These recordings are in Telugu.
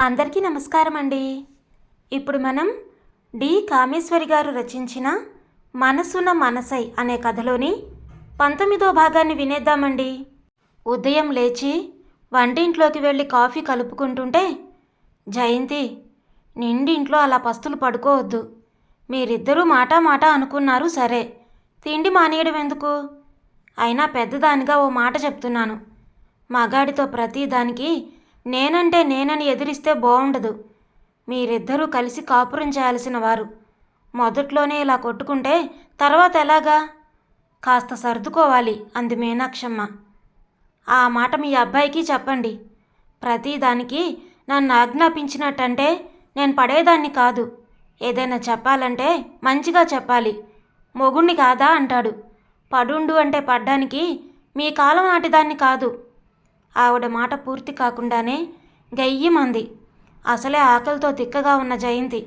అందరికీ నమస్కారం అండి. ఇప్పుడు మనం డి. కామేశ్వరి గారు రచించిన మనసున మనసై అనే కథలోని పంతొమ్మిదో భాగాన్ని వినేద్దామండి. ఉదయం లేచి వంటింట్లోకి వెళ్ళి కాఫీ కలుపుకుంటుంటే జయంతి నిండింట్లో అలా పస్తులు పడుకోవద్దు. మీరిద్దరూ మాట మాట అనుకున్నారు సరే. తిండి మానేయడం ఎందుకు? అయినా పెద్దదానిగా ఓ మాట చెప్తున్నాను. మగాడితో ప్రతిదానికి నేనంటే నేనని ఎదిరిస్తే బాగుండదు మీరిద్దరూ కలిసి కాపురం చేయాల్సిన వారు. మొదట్లోనే ఇలా కొట్టుకుంటే తర్వాత ఎలాగా? కాస్త సర్దుకోవాలి అంది మీనాక్షమ్మ. ఆ మాట మీ అబ్బాయికి చెప్పండి. ప్రతిదానికి నన్ను ఆజ్ఞాపించినట్టంటే నేను పడేదాన్ని కాదు. ఏదైనా చెప్పాలంటే మంచిగా చెప్పాలి. మొగుణ్ణి కాదా అంటాడు. పడుండు అంటే పడ్డానికి మీ కాలం నాటిదాన్ని కాదు. ఆవిడ మాట పూర్తి కాకుండానే గయ్యమంది. అసలే ఆకలితో తిక్కగా ఉన్న జయంతి.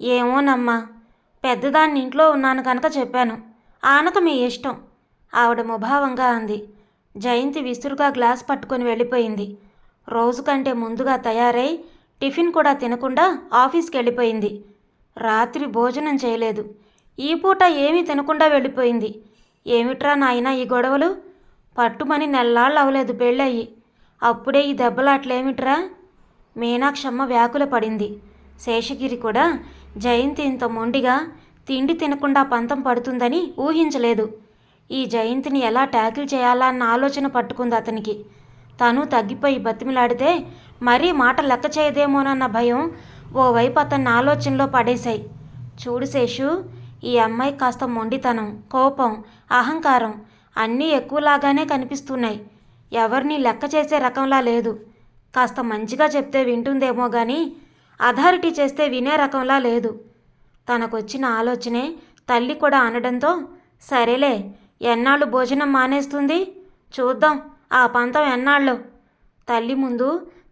ఏమోనమ్మా పెద్దదాన్ని ఇంట్లో ఉన్నాను కనుక చెప్పాను. ఆనక మీ ఇష్టం ఆవిడ ముభావంగా అంది. జయంతి విసురుగా గ్లాస్ పట్టుకొని వెళ్ళిపోయింది. రోజు కంటే ముందుగా తయారై టిఫిన్ కూడా తినకుండా ఆఫీస్కి వెళ్ళిపోయింది రాత్రి భోజనం చేయలేదు. ఈ పూట ఏమీ తినకుండా వెళ్ళిపోయింది. ఏమిట్రా నాయన ఈ గొడవలు? పట్టుమని నెల్లాళ్ళు అవలేదు పెళ్ళయి అప్పుడే ఈ దెబ్బలాట్లేమిట్రా మీనాక్షమ్మ వ్యాకుల పడింది. శేషగిరి కూడా జయంతి ఇంత మొండిగా తిండి తినకుండా పంతం పడుతుందని ఊహించలేదు. ఈ జయంతిని ఎలా ట్యాకిల్ చేయాలా అన్న ఆలోచన పట్టుకుంది అతనికి. తను తగ్గిపోయి బతిమిలాడితే మరీ మాట లెక్క చేయదేమోనన్న భయం ఓవైపు అతన్ని ఆలోచనలో పడేశాయి. చూడు శేషు ఈ అమ్మాయి కాస్త మొండితనం కోపం అహంకారం అన్నీ ఎక్కువలాగానే కనిపిస్తున్నాయి. ఎవరిని లెక్క చేసే రకంలా లేదు. కాస్త మంచిగా చెప్తే వింటుందేమో కానీ అథారిటీ చేస్తే వినే రకంలా లేదు. తనకొచ్చిన ఆలోచనే తల్లి కూడా అనడంతో సరేలే ఎన్నాళ్ళు భోజనం మానేస్తుంది? చూద్దాం ఆ పంతం ఎన్నాళ్ళు. తల్లి ముందు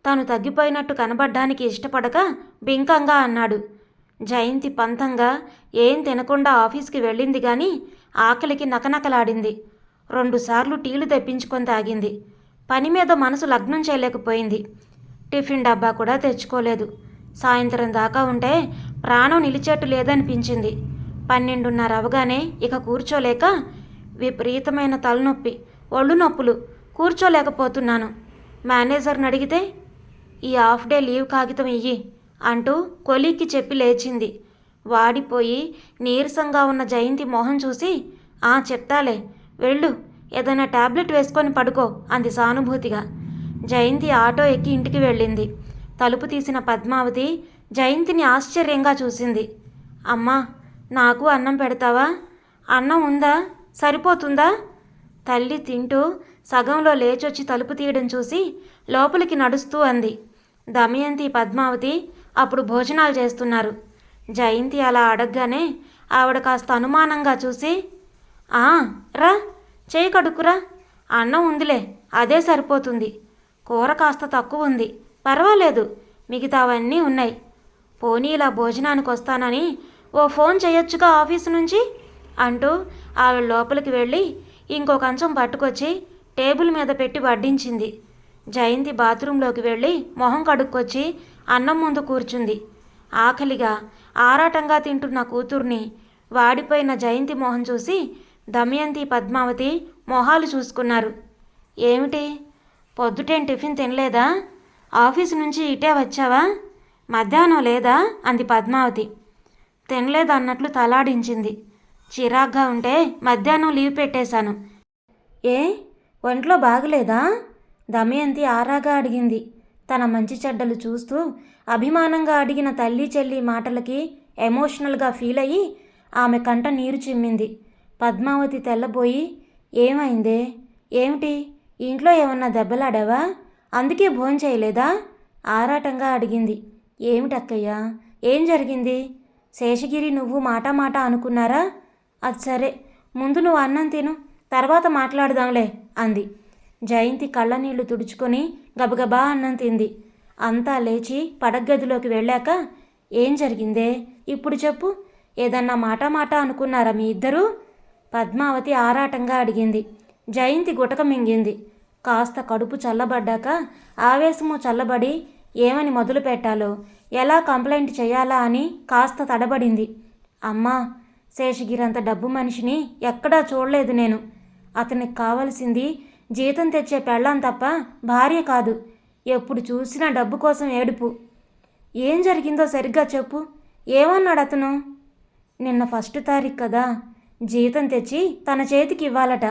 తాను తగ్గిపోయినట్టు కనబడ్డానికి ఇష్టపడక బింకంగా అన్నాడు. జయంతి పంతంగా ఏం తినకుండా ఆఫీస్కి వెళ్ళింది కానీ ఆకలికి నకనకలాడింది. రెండుసార్లు టీలు తెప్పించుకొని తాగింది. పని మీద మనసు లగ్నం చేయలేకపోయింది. టిఫిన్ డబ్బా కూడా తెచ్చుకోలేదు. సాయంత్రం దాకా ఉంటే ప్రాణం నిలిచేట్టు లేదనిపించింది. పన్నెండున్నర అవగానే ఇక కూర్చోలేక విపరీతమైన తలనొప్పి ఒళ్ళు నొప్పులు కూర్చోలేకపోతున్నాను. మేనేజర్ని అడిగితే ఈ హాఫ్ డే లీవ్ కాగితం ఇయ్యి అంటూ కొలీకి చెప్పి లేచింది. వాడిపోయి నీరసంగా ఉన్న జయంతి మొహం చూసి ఆ చెప్తాలే వెళ్ళు. ఏదైనా టాబ్లెట్ వేసుకొని పడుకో అంది సానుభూతిగా. జయంతి ఆటో ఎక్కి ఇంటికి వెళ్ళింది. తలుపు తీసిన పద్మావతి జయంతిని ఆశ్చర్యంగా చూసింది. అమ్మా నాకు అన్నం పెడతావా? అన్నం ఉందా? సరిపోతుందా? తల్లి తింటూ సగంలో లేచొచ్చి తలుపు తీయడం చూసి లోపలికి నడుస్తూ అంది. దమయంతి పద్మావతి అప్పుడు భోజనాలు చేస్తున్నారు. జయంతి అలా అడగగానే ఆవిడ కాస్త అనుమానంగా చూసి రా చేయి కడుక్కురా. అన్నం ఉందిలే అదే సరిపోతుంది. కూర కాస్త తక్కువ ఉంది. పర్వాలేదు మిగతావన్నీ ఉన్నాయి. పోనీ ఇలా భోజనానికి వస్తానని ఓ ఫోన్ చేయొచ్చుగా ఆఫీసు నుంచి? అంటూ ఆవిడ లోపలికి వెళ్ళి ఇంకో కంచం పట్టుకొచ్చి టేబుల్ మీద పెట్టి వడ్డించింది. జయంతి బాత్రూంలోకి వెళ్ళి మొహం కడుక్కొచ్చి అన్నం ముందు కూర్చుంది. ఆకలిగా ఆరాటంగా తింటున్న కూతుర్ని వాడిపోయిన జయంతి మొహం చూసి దమయంతి పద్మావతి మొహాలు చూసుకున్నారు. ఏమిటి? పొద్దుటేం టిఫిన్ తినలేదా? ఆఫీసు నుంచి ఇటే వచ్చావా? మధ్యాహ్నం లేదా? అంది పద్మావతి. తినలేదు అన్నట్లు తలాడించింది. చిరాగ్గా ఉంటే మధ్యాహ్నం లీవ్ పెట్టేశాను. ఏ? ఒంట్లో బాగలేదా? దమయంతి ఆరాగా అడిగింది. తన మంచి చెడ్డలు చూస్తూ అభిమానంగా అడిగిన తల్లి చెల్లి మాటలకి ఎమోషనల్గా ఫీల్ అయ్యి ఆమె కంట నీరు చిమ్మింది. పద్మావతి తెల్లబోయి ఏమైందే? ఏమిటి? ఇంట్లో ఏమన్నా దెబ్బలాడావా? అందుకే భోజనం చేయలేదా? ఆరాటంగా అడిగింది. ఏమిటక్కయ్యా ఏం జరిగింది? శేషగిరి నువ్వు మాట మాట అనుకున్నారా? అది సరే. ముందు నువ్వు అన్నం తిను. తర్వాత మాట్లాడదాంలే అంది. జయంతి కళ్ళనీళ్ళు తుడుచుకొని గబగబా అన్నం తింది. అంతా లేచి పడగదిలోకి వెళ్ళాక ఏం జరిగిందే? ఇప్పుడు చెప్పు. ఏదన్నా మాట మాట అనుకున్నారా మీ ఇద్దరూ? పద్మావతి ఆరాటంగా అడిగింది. జయంతి గుటక మింగింది కాస్త కడుపు చల్లబడ్డాక ఆవేశము చల్లబడి ఏమని మొదలు పెట్టాలో ఎలా కంప్లైంట్ చేయాలా అని కాస్త తడబడింది. అమ్మా శేషగిరంత డబ్బు మనిషిని ఎక్కడా చూడలేదు నేను. అతనికి కావలసింది జీతం తెచ్చే పెళ్ళాం తప్ప భార్య కాదు. ఎప్పుడు చూసినా డబ్బు కోసం ఏడుపు. ఏం జరిగిందో సరిగ్గా చెప్పు. ఏమన్నాడు అతను నిన్న ఫస్ట్ తారీఖు కదా. జీతం తెచ్చి తన చేతికి ఇవ్వాలట.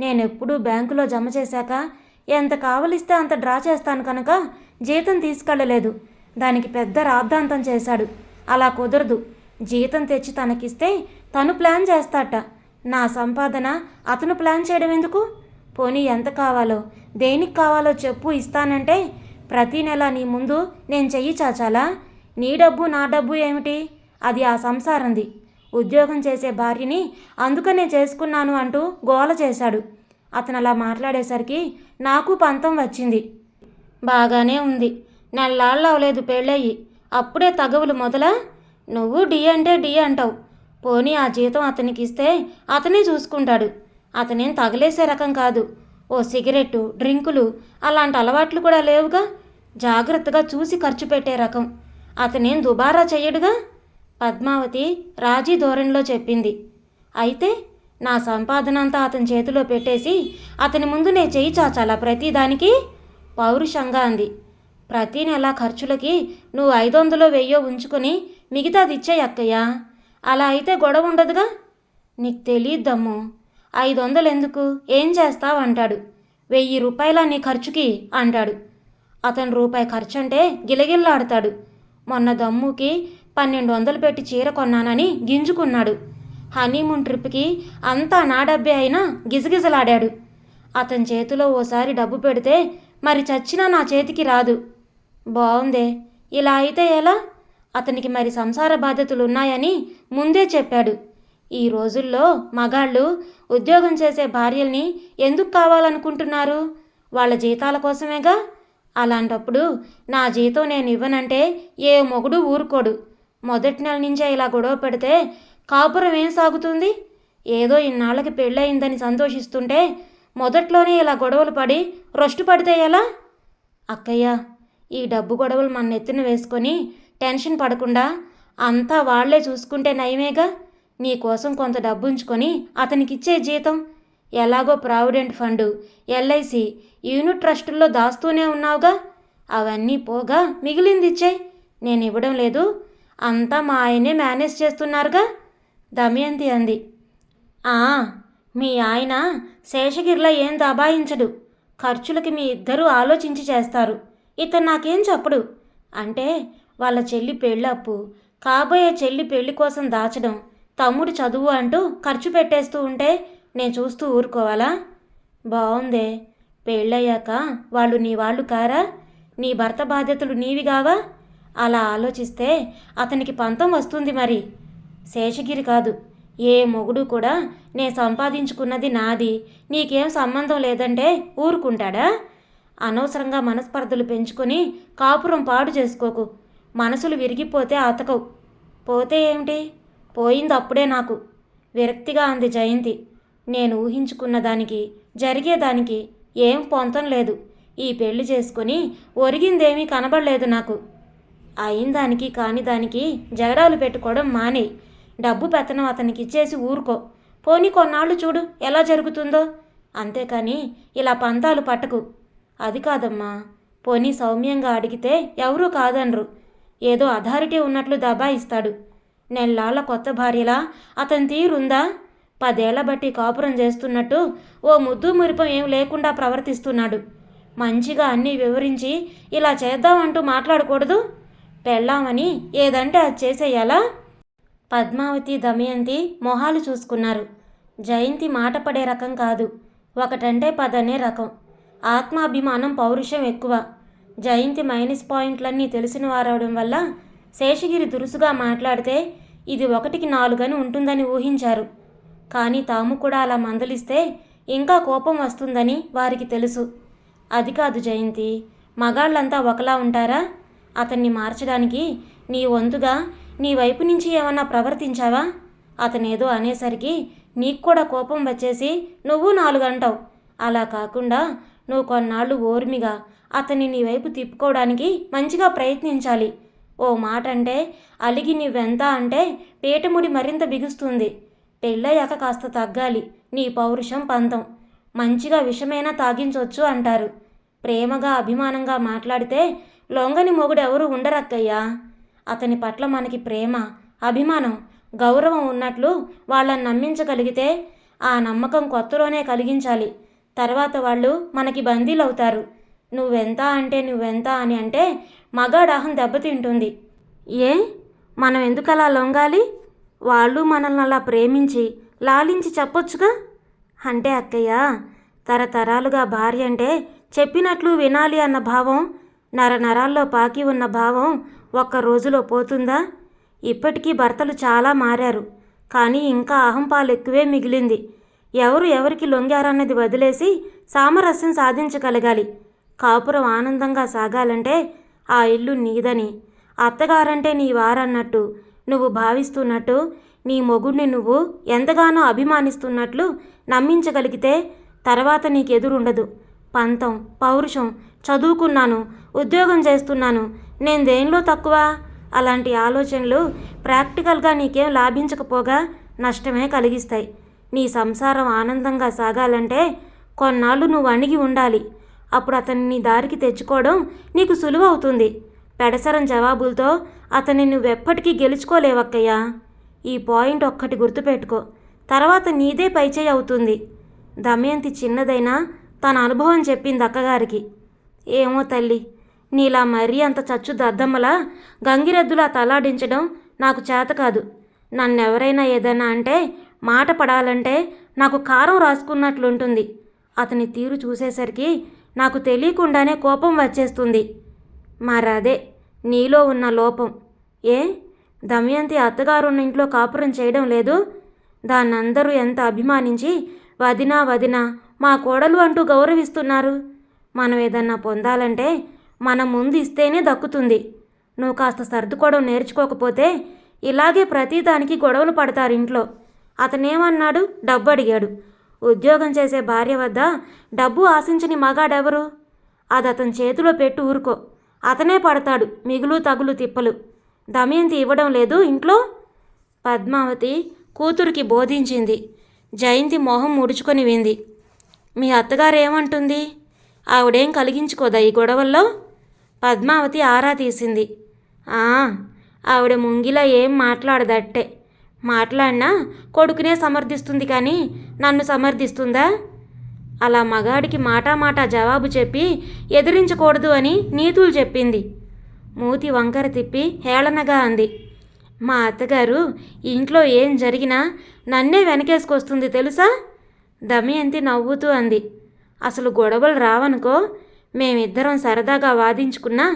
నేనెప్పుడూ బ్యాంకులో జమ చేశాక ఎంత కావలిస్తే అంత డ్రా చేస్తాను కనుక జీతం తీసుకెళ్ళలేదు దానికి పెద్ద రాద్ధాంతం చేశాడు. అలా కుదరదు. జీతం తెచ్చి తనకిస్తే తను ప్లాన్ చేస్తాట. నా సంపాదన అతను ప్లాన్ చేయడం ఎందుకు? పోనీ ఎంత కావాలో దేనికి కావాలో చెప్పు ఇస్తానంటే ప్రతీ నెల నీ ముందు నేను చెయ్యి చాచాలా? నీ డబ్బు నా డబ్బు ఏమిటి? అది ఆ సంసారంది. ఉద్యోగం చేసే భార్యని అందుకనే చేసుకున్నాను అంటూ గోల చేశాడు. అతను అలా మాట్లాడేసరికి నాకు పంతం వచ్చింది. బాగానే ఉంది. నెల్లాళ్ళు అవలేదు పెళ్ళయి అప్పుడే తగవులు మొదల నువ్వు డి అంటే డి అంటావు. పోనీ ఆ జీతం అతనికి ఇస్తే అతనే చూసుకుంటాడు. అతనేం తగలేసే రకం కాదు. ఓ సిగరెట్టు డ్రింకులు అలాంటి అలవాట్లు కూడా లేవుగా. జాగ్రత్తగా చూసి ఖర్చు పెట్టే రకం. అతనేం దుబారా చెయ్యడుగా? పద్మావతి రాజీ ధోరణిలో చెప్పింది. అయితే నా సంపాదన అంతా అతని చేతిలో పెట్టేసి అతని ముందు నేను చేయి చాచాలా ప్రతిదానికి? పౌరుషంగా అంది. ప్రతి నెల ఖర్చులకి నువ్వు ఐదు వందలో వెయ్యో ఉంచుకొని మిగతాది ఇచ్చే అక్కయ్య. అలా అయితే గొడవ ఉండదుగా? నీకు తెలియద్దమ్ము ఐదు వందలు ఎందుకు ఏం చేస్తావు? అంటాడు. వెయ్యి రూపాయల నీ ఖర్చుకి? అంటాడు. అతను రూపాయి ఖర్చు అంటే గిలగిల్లాడతాడు. మొన్న దమ్ముకి పన్నెండు వందలు పెట్టి చీర కొన్నానని గింజుకున్నాడు. హనీమూన్ ట్రిప్కి అంతా నా డబ్బే అయినా గిజగిజలాడాడు. అతని చేతిలో ఓసారి డబ్బు పెడితే మరి చచ్చినా నా చేతికి రాదు. బాగుందే ఇలా అయితే ఎలా? అతనికి మరి సంసార బాధ్యతలు ఉన్నాయని ముందే చెప్పాడు. ఈ రోజుల్లో మగాళ్ళు ఉద్యోగం చేసే భార్యల్ని ఎందుకు కావాలనుకుంటున్నారు? వాళ్ళ జీతాల కోసమేగా? అలాంటప్పుడు నా జీతం నేను ఇవ్వనంటే ఏ మొగుడు ఊరుకోడు. మొదటి నెల నుంచే ఇలా గొడవ పెడితే కాపురం ఏం సాగుతుంది? ఏదో ఇన్నాళ్ళకి పెళ్ళయిందని సంతోషిస్తుంటే మొదట్లోనే ఇలా గొడవలు పడి రొష్టు పడితే ఎలా? అక్కయ్య ఈ డబ్బు గొడవలు మన నెత్తిన వేసుకొని టెన్షన్ పడకుండా అంతా వాళ్ళే చూసుకుంటే నయమేగా? నీకోసం కొంత డబ్బు ఉంచుకొని అతనికిచ్చే జీతం? ఎలాగో ప్రావిడెంట్ ఫండ్ ఎల్ఐసి యూనిట్ ట్రస్టుల్లో దాస్తూనే ఉన్నావుగా? అవన్నీ పోగా మిగిలింది ఇచ్చే నేను ఇవ్వడం లేదు అంతా మా ఆయనే మేనేజ్ చేస్తున్నారుగా? దమయంతి అంది. ఆ మీ ఆయన శేషగిరిలో ఏం దబాయించడు? ఖర్చులకి మీ ఇద్దరూ ఆలోచించి చేస్తారు. ఇతను నాకేం చెప్పడు. అంటే వాళ్ళ చెల్లి పెళ్ళప్పు కాబోయే చెల్లి పెళ్ళి కోసం దాచడం తమ్ముడు చదువు అంటూ ఖర్చు పెట్టేస్తూ ఉంటే నేను చూస్తూ ఊరుకోవాలా? బాగుందే పెళ్ళయ్యాక వాళ్ళు నీ వాళ్ళు కారా? నీ భర్త బాధ్యతలు నీవి కావా అలా ఆలోచిస్తే అతనికి పంతం వస్తుంది మరి. శేషగిరి కాదు ఏ మొగుడు కూడా నే సంపాదించుకున్నది నాది నీకేం సంబంధం లేదంటే ఊరుకుంటాడా? అనవసరంగా మనస్పర్ధలు పెంచుకొని కాపురం పాడు చేసుకోకు మనసులు విరిగిపోతే అతకవు పోతే ఏమిటి? పోయింది అప్పుడే నాకు. విరక్తిగా అంది జయంతి. నేను ఊహించుకున్న దానికి జరిగేదానికి ఏం పొంతం లేదు. ఈ పెళ్ళి చేసుకొని ఒరిగిందేమీ కనబడలేదు నాకు. అయిన దానికి కాని దానికి జగడాలు పెట్టుకోవడం మానే. డబ్బు పెత్తనం అతనికి ఇచ్చేసి ఊరుకో. పోనీ కొన్నాళ్ళు చూడు ఎలా జరుగుతుందో. అంతేకాని ఇలా పంతాలు పట్టకు. అది కాదమ్మా. పోనీ సౌమ్యంగా అడిగితే ఎవరూ కాదనరు. ఏదో అథారిటీ ఉన్నట్లు దబాయిస్తాడు నెల్లాళ్ళ కొత్త భార్యలా అతని తీరుందా? పదేళ్ళ బట్టి కాపురం చేస్తున్నట్టు ఓ ముద్దు మురిపం ఏం లేకుండా ప్రవర్తిస్తున్నాడు. మంచిగా అన్నీ వివరించి ఇలా చేద్దామంటూ మాట్లాడకూడదు? పెళ్ళామని ఏదంటే అది చేసేయాలా? పద్మావతి దమయంతి మొహాలు చూసుకున్నారు. జయంతి మాట పడే రకం కాదు. ఒకటంటే పదనే రకం. ఆత్మాభిమానం పౌరుషం ఎక్కువ. జయంతి మైనస్ పాయింట్లన్నీ తెలిసిన వారవడం వల్ల శేషగిరి దురుసుగా మాట్లాడితే ఇది ఒకటికి నాలుగని ఉంటుందని ఊహించారు. కానీ తాము కూడా అలా మందలిస్తే ఇంకా కోపం వస్తుందని వారికి తెలుసు. అది కాదు జయంతి. మగాళ్ళంతా ఒకలా ఉంటారా? అతన్ని మార్చడానికి నీ వంతుగా నీ వైపు నుంచి ఏమన్నా ప్రవర్తించావా? అతనేదో అనేసరికి నీకు కూడా కోపం వచ్చేసి నువ్వు నాలుగంటావు. అలా కాకుండా నువ్వు కొన్నాళ్ళు ఓర్మిగా అతన్ని నీ వైపు తిప్పుకోవడానికి మంచిగా ప్రయత్నించాలి. ఓ మాట అంటే అలిగి నువ్వెంత అంటే పీటముడి మరింత బిగుస్తుంది. పెళ్ళయ్యాక కాస్త తగ్గాలి. నీ పౌరుషం పంతం. మంచిగా విషమైనా తాగించవచ్చు అంటారు. ప్రేమగా అభిమానంగా మాట్లాడితే లొంగని మొగుడు ఎవరు ఉండరక్కయ్యా? అతని పట్ల మనకి ప్రేమ అభిమానం గౌరవం ఉన్నట్లు వాళ్ళని నమ్మించగలిగితే ఆ నమ్మకం కొత్తలోనే కలిగించాలి. తర్వాత వాళ్ళు మనకి బందీలవుతారు. నువ్వెంత అంటే నువ్వెంత అని అంటే మగాడాహం దెబ్బతింటుంది. ఏ? మనం ఎందుకలా లొంగాలి? వాళ్ళు మనల్ని అలా ప్రేమించి లాలించి చెప్పొచ్చుగా? అంటే అక్కయ్య తరతరాలుగా భార్య అంటే చెప్పినట్లు వినాలి అన్న భావం నరనరాల్లో పాకి ఉన్న భావం ఒక్క రోజులో పోతుందా? ఇప్పటికీ భర్తలు చాలా మారారు. కానీ ఇంకా అహంపాలు ఎక్కువే మిగిలింది. ఎవరు ఎవరికి లొంగారన్నది వదిలేసి సామరస్యం సాధించగలగాలి. కాపురం ఆనందంగా సాగాలంటే ఆ ఇల్లు నీదని. అత్తగారంటే నీ వారన్నట్టు నువ్వు భావిస్తున్నట్టు నీ మొగుడిని నువ్వు ఎంతగానో అభిమానిస్తున్నట్లు నమ్మించగలిగితే తర్వాత నీకెదురుండదు. పంతం పౌరుషం చదువుకున్నాను ఉద్యోగం చేస్తున్నాను. నేను దేనిలో తక్కువ? అలాంటి ఆలోచనలు ప్రాక్టికల్గా నీకేం లాభించకపోగా నష్టమే కలిగిస్తాయి. నీ సంసారం ఆనందంగా సాగాలంటే కొన్నాళ్ళు నువ్వు అణిగి ఉండాలి. అప్పుడు అతన్ని నీ దారికి తెచ్చుకోవడం నీకు సులువవుతుంది. పెడసరం జవాబులతో అతన్ని నువ్వెప్పటికీ గెలుచుకోలేవక్కయ్యా. ఈ పాయింట్ ఒక్కటి గుర్తుపెట్టుకో. తర్వాత నీదే పైచేయి అవుతుంది. దమయంతి చిన్నదైనా తన అనుభవం చెప్పింది అక్కగారికి ఏమో తల్లి నీలా మరీ అంత చచ్చు దద్దమ్మలా గంగిరెద్దులా తలాడించడం నాకు చేత కాదు. నన్నెవరైనా ఏదైనా అంటే మాట పడాలంటే నాకు కారం రాసుకున్నట్లుంటుంది. అతని తీరు చూసేసరికి నాకు తెలియకుండానే కోపం వచ్చేస్తుంది. మరదే నీలో ఉన్న లోపం. ఏ? దమయంతి అత్తగారున్న ఇంట్లో కాపురం చేయడం లేదు? దాన్నందరూ ఎంత అభిమానించి వదినా వదినా మా కోడలు అంటూ గౌరవిస్తున్నారు? మనం ఏదన్నా పొందాలంటే మనం ముందు ఇస్తేనే దక్కుతుంది. నువ్వు కాస్త సర్దుకోవడం నేర్చుకోకపోతే ఇలాగే ప్రతిదానికి గొడవలు పడతారు ఇంట్లో. అతనేమన్నాడు? డబ్బు అడిగాడు. ఉద్యోగం చేసే భార్య వద్ద డబ్బు ఆశించని మగాడెవరు? అది అతని చేతిలో పెట్టి ఊరుకో. అతనే పడతాడు మిగులు తగులు తిప్పలు. దమయంతి ఇవ్వడం లేదు ఇంట్లో? పద్మావతి కూతురికి బోధించింది. జయంతి మొహం ముడుచుకొని వింది. మీ అత్తగారు ఏమంటుంది? ఆవిడేం కలిగించుకోదా ఈ గొడవల్లో? పద్మావతి ఆరా తీసింది. ఆవిడ ముంగిలా ఏం మాట్లాడదట్టే. మాట్లాడినా కొడుకునే సమర్థిస్తుంది కానీ నన్ను సమర్థిస్తుందా? అలా మగాడికి మాటామాట జవాబు చెప్పి ఎదిరించకూడదు అని నీతులు చెప్పింది. మూతి వంకర తిప్పి హేళనగా అంది. మా అత్తగారు ఇంట్లో ఏం జరిగినా నన్నే వెనకేసుకొస్తుంది తెలుసా? దమయంతి నవ్వుతూ అంది. అసలు గొడవలు రావనుకో మేమిద్దరం సరదాగా వాదించుకున్నా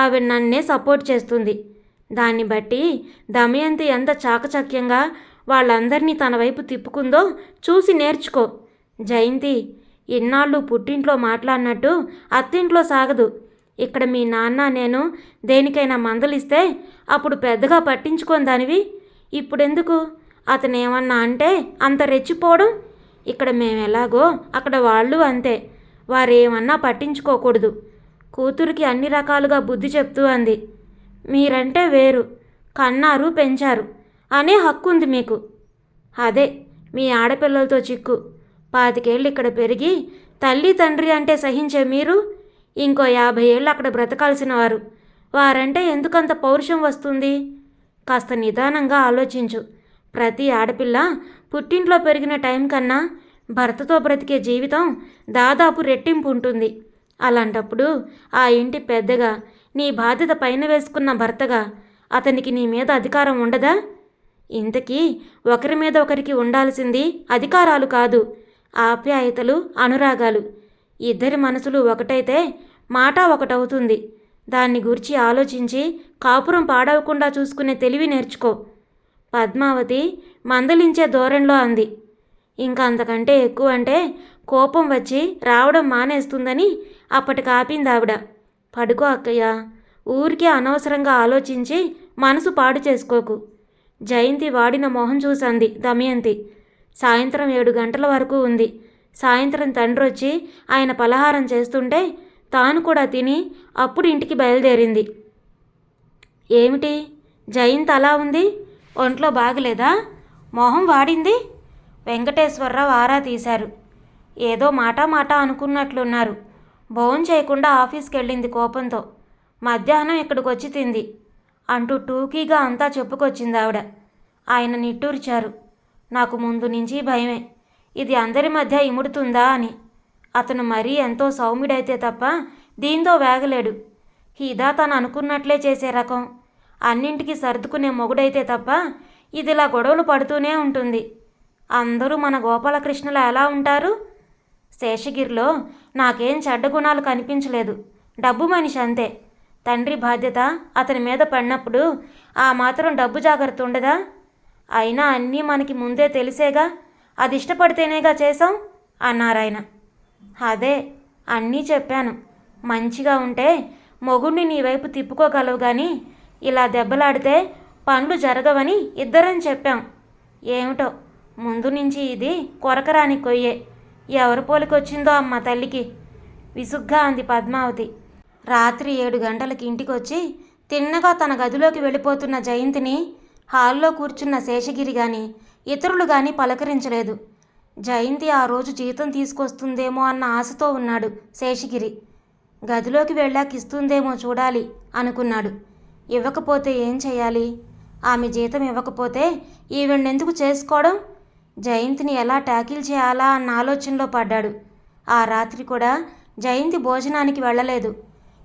ఆవిడ నన్నే సపోర్ట్ చేస్తుంది. దాన్ని బట్టి దమయంతి ఎంత చాకచక్యంగా వాళ్ళందరినీ తన వైపు తిప్పుకుందో చూసి నేర్చుకో. జయంతి ఇన్నాళ్ళు పుట్టింట్లో మాట్లాడినట్టు అత్తింట్లో సాగదు. ఇక్కడ మీ నాన్న నేను దేనికైనా మందలిస్తే అప్పుడు పెద్దగా పట్టించుకోని దానివి. ఇప్పుడెందుకు? అతనేమన్నా అంటే అంత రెచ్చిపోవడం? ఇక్కడ మేము ఎలాగో అక్కడ వాళ్ళు అంతే. వారేమన్నా పట్టించుకోకూడదు. కూతురికి అన్ని రకాలుగా బుద్ధి చెప్తూ అంది. మీరంటే వేరు. కన్నారు పెంచారు. అనే హక్కు ఉంది మీకు. అదే మీ ఆడపిల్లలతో చిక్కు. పాతికేళ్ళు ఇక్కడ పెరిగి తల్లి తండ్రి అంటే సహించే మీరు ఇంకో యాభై ఏళ్ళు అక్కడ బ్రతకాల్సిన వారు. వారంటే ఎందుకంత పౌరుషం వస్తుంది? కాస్త నిదానంగా ఆలోచించు. ప్రతి ఆడపిల్ల పుట్టింట్లో పెరిగిన టైం కన్నా భర్తతో బ్రతికే జీవితం దాదాపు రెట్టింపు ఉంటుంది. అలాంటప్పుడు ఆ ఇంటి పెద్దగా నీ బాధ్యత పైన వేసుకున్న భర్తగా అతనికి నీ మీద అధికారం ఉండదా? ఇంతకీ ఒకరి మీద ఒకరికి ఉండాల్సింది అధికారాలు కాదు ఆప్యాయతలు అనురాగాలు. ఇద్దరి మనసులు ఒకటైతే మాట ఒకటవుతుంది. దాన్ని గురించి ఆలోచించి కాపురం పాడవకుండా చూసుకునే తెలివి నేర్చుకో. పద్మావతి మందలించే ధోరణిలో అంది. ఇంకా అంతకంటే ఎక్కువ అంటే కోపం వచ్చి రావడం మానేస్తుందని అప్పటికి ఆపింది ఆవిడ. పడుకో అక్కయ్య. ఊరికే అనవసరంగా ఆలోచించి మనసు పాడు చేసుకోకు. జయంతి వాడిన మొహం చూసంది దమయంతి. సాయంత్రం ఏడు గంటల వరకు ఉంది. సాయంత్రం తండ్రి వచ్చి ఆయన పలహారం చేస్తుంటే తాను కూడా తిని అప్పుడు ఇంటికి బయలుదేరింది. ఏమిటి? జయంత్ అలా ఉంది? ఒంట్లో బాగలేదా? మొహం వాడింది? వెంకటేశ్వరరావు ఆరా తీశారు. ఏదో మాట మాట అనుకున్నట్లున్నారు. భోజనం చేయకుండా ఆఫీస్కి వెళ్ళింది కోపంతో. మధ్యాహ్నం ఇక్కడికి వచ్చి తింది. అంటూ టూకీగా అంతా చెప్పుకొచ్చింది ఆవిడ. ఆయన నిట్టూర్చారు. నాకు ముందు నుంచి భయమే. ఇది అందరి మధ్య ఇముడుతుందా అని. అతను మరీ ఎంతో సౌమ్యుడైతే తప్ప దీంతో వేగలేడు. హీదా తను అనుకున్నట్లే చేసే రకం. అన్నింటికి సర్దుకునే మొగుడైతే తప్ప ఇదిలా గొడవలు పడుతూనే ఉంటుంది. అందరూ మన గోపాలకృష్ణులు ఎలా ఉంటారు? శేషగిరిలో నాకేం చెడ్డ గుణాలు కనిపించలేదు. డబ్బు మనిషి అంతే. తండ్రి బాధ్యత అతని మీద పడినప్పుడు ఆ మాత్రం డబ్బు జాగ్రత్త ఉండదా? అయినా అన్నీ మనకి ముందే తెలిసేగా అది ఇష్టపడితేనేగా చేసాం అన్నారాయన అదే అన్నీ చెప్పాను. మంచిగా ఉంటే మొగుణ్ణి నీ వైపు తిప్పుకోగలవు కానీ ఇలా దెబ్బలాడితే పనులు జరగవని ఇద్దరం చెప్పాం. ఏమిటో? ముందు నుంచి ఇది కొరకరాని కొయ్యే. ఎవరి పోలికొచ్చిందో అమ్మ తల్లికి? విసుగ్గా అంది పద్మావతి. రాత్రి ఏడు గంటలకి ఇంటికొచ్చి తిన్నగా తన గదిలోకి వెళ్ళిపోతున్న జయంతిని హాల్లో కూర్చున్న శేషగిరి గాని ఇతరులు గాని పలకరించలేదు. జయంతి ఆ రోజు జీతం తీసుకొస్తుందేమో అన్న ఆశతో ఉన్నాడు శేషగిరి. గదిలోకి వెళ్ళాక ఇస్తుందేమో చూడాలి అనుకున్నాడు. ఇవ్వకపోతే ఏం చేయాలి? ఆమె జీతం ఇవ్వకపోతే ఈవెండెందుకు చేసుకోవడం? జయంతిని ఎలా ట్యాకిల్ చేయాలా అన్న ఆలోచనలో పడ్డాడు. ఆ రాత్రి కూడా జయంతి భోజనానికి వెళ్ళలేదు.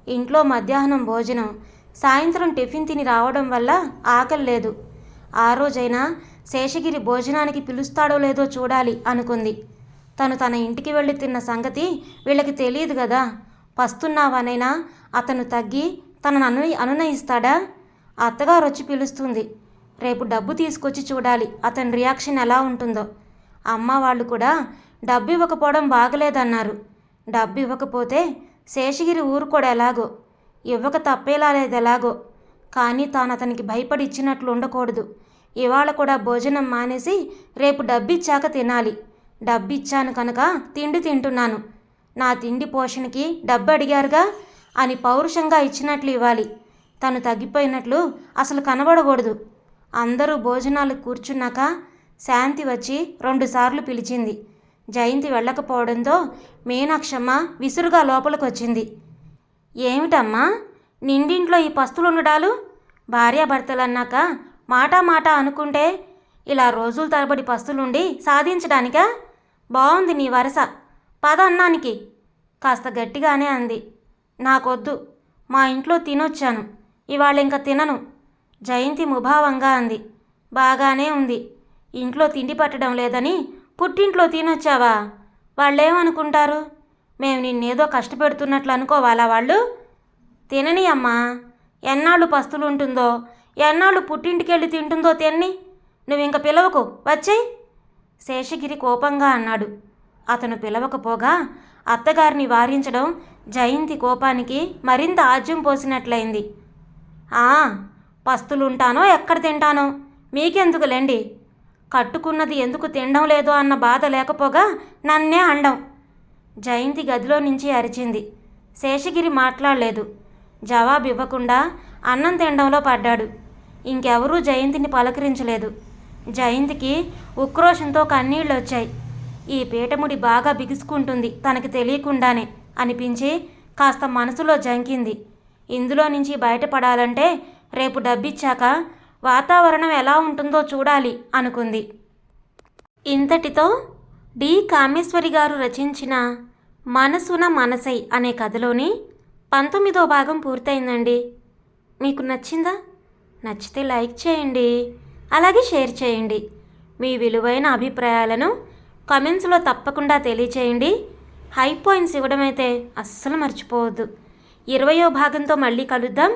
ఇంట్లో మధ్యాహ్నం భోజనం సాయంత్రం టిఫిన్ తిని రావడం వల్ల ఆకలి లేదు. ఆ రోజైనా శేషగిరి భోజనానికి పిలుస్తాడో లేదో చూడాలి అనుకుంది. తను తన ఇంటికి వెళ్ళి తిన్న సంగతి వీళ్ళకి తెలియదు కదా. పస్తున్నావనైనా అతను తగ్గి తనను అను అనునయిస్తాడా? అత్తగారు వచ్చి పిలుస్తుంది. రేపు డబ్బు తీసుకొచ్చి చూడాలి. అతని రియాక్షన్ ఎలా ఉంటుందో. అమ్మ వాళ్ళు కూడా డబ్బు ఇవ్వకపోవడం బాగలేదన్నారు. డబ్బు ఇవ్వకపోతే శేషగిరి ఊరుకోడు ఎలాగో. ఇవ్వక తప్పేలా లేదు ఎలాగో. కానీ తాను అతనికి భయపడి ఇచ్చినట్లు ఉండకూడదు. ఇవాళ కూడా భోజనం మానేసి రేపు డబ్బిచ్చాక తినాలి. డబ్బిచ్చాను కనుక తిండి తింటున్నాను. నా తిండి పోషణకి డబ్బు అడిగారుగా అని పౌరుషంగా ఇచ్చినట్లు ఇవ్వాలి. తను తగ్గిపోయినట్లు అసలు కనబడకూడదు. అందరూ భోజనాలు కూర్చున్నాక శాంతి వచ్చి రెండుసార్లు పిలిచింది. జయంతి వెళ్ళకపోవడంతో మీనాక్షమ్మ విసురుగా లోపలికి వచ్చింది ఏమిటమ్మా? నిండింట్లో ఈ పస్తులు ఉండడాలు భార్యాభర్తలు అన్నాక మాట మాట అనుకుంటే ఇలా రోజుల తరబడి పస్తులుండి సాధించడానికా? బాగుంది నీ వరస. పద అన్నానికి. కాస్త గట్టిగానే అంది. నాకొద్దు. మా ఇంట్లో తినొచ్చాను. ఇవాళ ఇంకా తినను. జయంతి ముభావంగా అంది. బాగానే ఉంది. ఇంట్లో తిండి పట్టడం లేదని పుట్టింట్లో తినొచ్చావా? వాళ్ళేమనుకుంటారు? మేము నిన్నేదో కష్టపెడుతున్నట్లు అనుకోవాలా వాళ్ళు? తినని అమ్మా. ఎన్నాళ్ళు పస్తులుంటుందో ఎన్నాళ్ళు పుట్టింటికెళ్ళి తింటుందో తిన్ని. నువ్వు ఇంక పిలవకు వచ్చేయ్. శేషగిరి కోపంగా అన్నాడు. అతను పిలవకపోగా అత్తగారిని వారించడం జయంతి కోపానికి మరింత ఆజ్యం పోసినట్లయింది. ఆ పస్తులుంటానో ఎక్కడ తింటానో? మీకెందుకులేండి? కట్టుకున్నది ఎందుకు తినడం లేదో అన్న బాధ లేకపోగా నన్నే అండం. జయంతి గదిలో నుంచి అరిచింది. శేషగిరి మాట్లాడలేదు. జవాబు ఇవ్వకుండా అన్నం తినడంలో పడ్డాడు. ఇంకెవరూ జయంతిని పలకరించలేదు. జయంతికి ఉక్రోషంతో కన్నీళ్ళు వచ్చాయి ఈ పీటముడి బాగా బిగుసుకుంటుంది తనకి తెలియకుండానే అనిపించి కాస్త మనసులో జంకింది. ఇందులో నుంచి బయటపడాలంటే రేపు డబ్బిచ్చాక వాతావరణం ఎలా ఉంటుందో చూడాలి అనుకుంది. ఇంతటితో డి. కామేశ్వరి గారు రచించిన మనసున మనసై అనే కథలోని పంతొమ్మిదో భాగం పూర్తయిందండి. మీకు నచ్చిందా? నచ్చితే లైక్ చేయండి అలాగే షేర్ చేయండి. మీ విలువైన అభిప్రాయాలను కమెంట్స్లో తప్పకుండా తెలియచేయండి. హై పాయింట్స్ ఇవ్వడం అయితే అస్సలు మర్చిపోవద్దు. ఇరవయో భాగంతో మళ్ళీ కలుద్దాం.